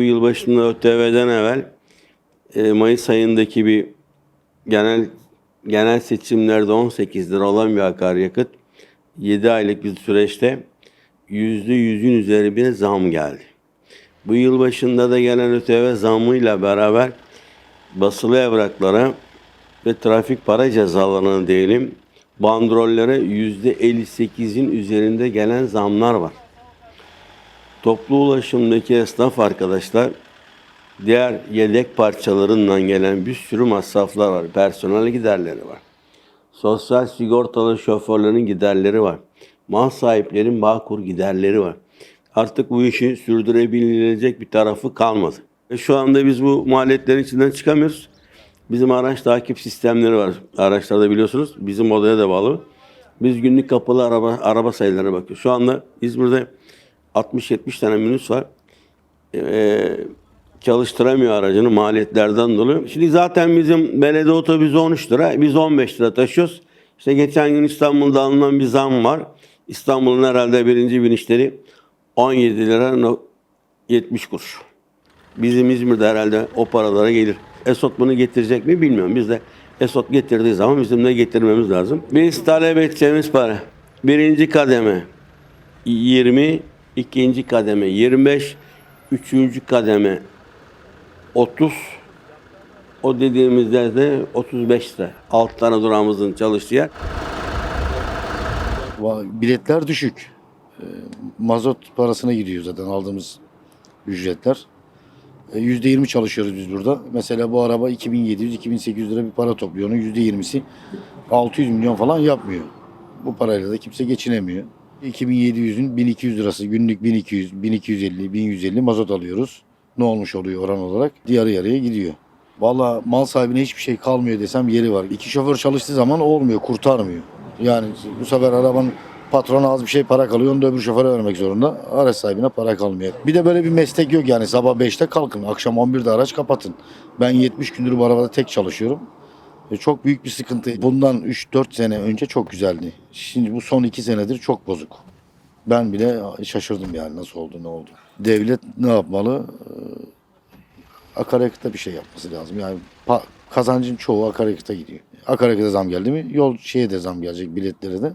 bu yılbaşında ÖTV'den evvel e, Mayıs ayındaki bir genel genel seçimlerde 18 lira olan bir akaryakıt 7 aylık bir süreçte %100'ün üzeri bir zam geldi. Bu yıl başında da gelen ÖTV zammıyla beraber basılı evraklara ve trafik para cezalarına diyelim bandrollere %58'in üzerinde gelen zamlar var. Toplu ulaşımdaki esnaf arkadaşlar diğer yedek parçalarından gelen bir sürü masraflar var. Personel giderleri var. Sosyal sigortalı şoförlerin giderleri var. Mal sahiplerin bağkur giderleri var. Artık bu işi sürdürebilecek bir tarafı kalmadı. Ve şu anda biz bu maliyetlerin içinden çıkamıyoruz. Bizim araç takip sistemleri var. Araçlarda biliyorsunuz bizim modaya da bağlı. Biz günlük kapalı araba araba sayılarına bakıyoruz. Şu anda İzmir'de 60-70 tane minibüs var. Ee, çalıştıramıyor aracını maliyetlerden dolayı. Şimdi zaten bizim belediye otobüsü 13 lira, biz 15 lira taşıyoruz. İşte geçen gün İstanbul'da alınan bir zam var. İstanbul'un herhalde birinci binişleri 17 lira no- 70 kuruş. Bizim İzmir'de herhalde o paralara gelir. Esot bunu getirecek mi bilmiyorum. Biz de Esot getirdiği zaman bizim de getirmemiz lazım. Biz talep edeceğimiz para. Birinci kademe 20, ikinci kademe 25, üçüncü kademe 30, o dediğimizde de 35 lira. Alt tane durağımızın çalıştığı yer. Biletler düşük. Ee, Mazot parasına gidiyor zaten aldığımız ücretler. Ee, %20 çalışıyoruz biz burada. Mesela bu araba 2700-2800 lira bir para topluyor. Onun %20'si 600 milyon falan yapmıyor. Bu parayla da kimse geçinemiyor. 2700'ün 1200 lirası günlük 1200, 1250, 1150 mazot alıyoruz. Ne olmuş oluyor oran olarak? Yarı yarıya gidiyor. Valla mal sahibine hiçbir şey kalmıyor desem yeri var. İki şoför çalıştığı zaman olmuyor, kurtarmıyor. Yani bu sefer arabanın patrona az bir şey para kalıyor, onu da öbür şoföre vermek zorunda. Araç sahibine para kalmıyor. Bir de böyle bir meslek yok yani sabah 5'te kalkın, akşam 11'de araç kapatın. Ben 70 gündür bu arabada tek çalışıyorum. E, Çok büyük bir sıkıntı. Bundan 3-4 sene önce çok güzeldi. Şimdi bu son 2 senedir çok bozuk. Ben bile şaşırdım yani nasıl oldu ne oldu. Devlet ne yapmalı? Ee, Akaryakıta bir şey yapması lazım. Yani kazancın çoğu akaryakıta gidiyor. Akaryakıta zam geldi mi yol şeye de zam gelecek biletlere de.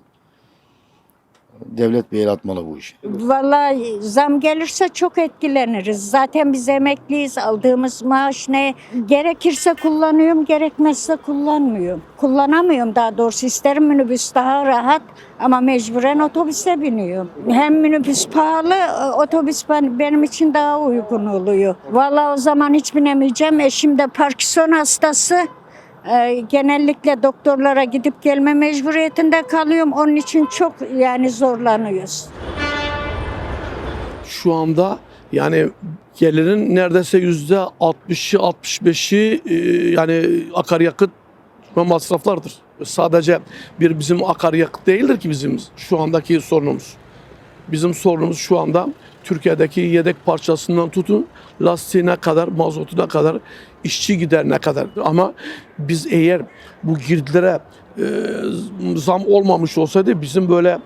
Devlet bir el atmalı bu işe. Vallahi zam gelirse çok etkileniriz. Zaten biz emekliyiz. Aldığımız maaş ne? Gerekirse kullanıyorum, gerekmezse kullanmıyorum. Kullanamıyorum daha doğrusu. İsterim minibüs daha rahat ama mecburen otobüse biniyorum. Hem minibüs pahalı, otobüs ben- benim için daha uygun oluyor. Vallahi o zaman hiç binemeyeceğim. Eşim de Parkinson hastası. Ee, genellikle doktorlara gidip gelme mecburiyetinde kalıyorum. Onun için çok yani zorlanıyoruz. şu anda yani gelirin neredeyse yüzde 60'ı 65'i e, yani akaryakıt ve masraflardır. Sadece bir bizim akaryakıt değildir ki bizim şu andaki sorunumuz. Bizim sorunumuz şu anda Türkiye'deki yedek parçasından tutun lastiğine kadar, mazotuna kadar, işçi giderine kadar. Ama biz eğer bu girdilere e, zam olmamış olsaydı bizim böyle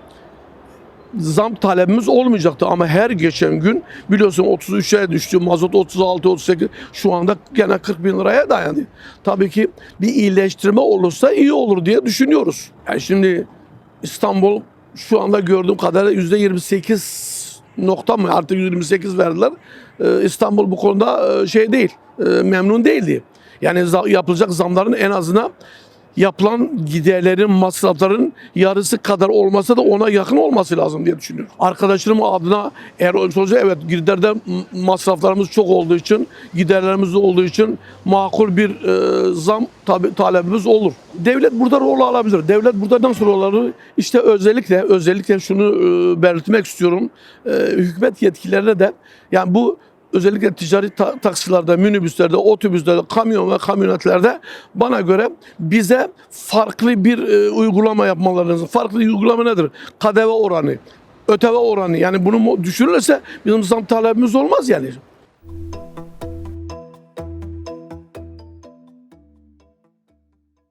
zam talebimiz olmayacaktı ama her geçen gün biliyorsun 33'e düştü mazot 36 38 şu anda gene 40 bin liraya dayandı. Tabii ki bir iyileştirme olursa iyi olur diye düşünüyoruz. Yani şimdi İstanbul şu anda gördüğüm kadarıyla yüzde 28 nokta mı artık 28 verdiler. Ee, İstanbul bu konuda e, şey değil e, memnun değildi. Yani yapılacak zamların en azından yapılan giderlerin, masrafların yarısı kadar olmasa da ona yakın olması lazım diye düşünüyorum. Arkadaşlarım adına eğer olursa evet giderde masraflarımız çok olduğu için, giderlerimiz de olduğu için makul bir e, zam tabi talebimiz olur. Devlet burada rol alabilir. Devlet burada nasıl rol alır? İşte özellikle özellikle şunu e, belirtmek istiyorum. E, hükümet yetkililerine de yani bu özellikle ticari ta- taksilerde, minibüslerde, otobüslerde, kamyon ve kamyonetlerde bana göre bize farklı bir e, uygulama yapmaları lazım. Farklı uygulama nedir? KDV oranı, ÖTV oranı. Yani bunu düşürülürse bizim zam talebimiz olmaz yani.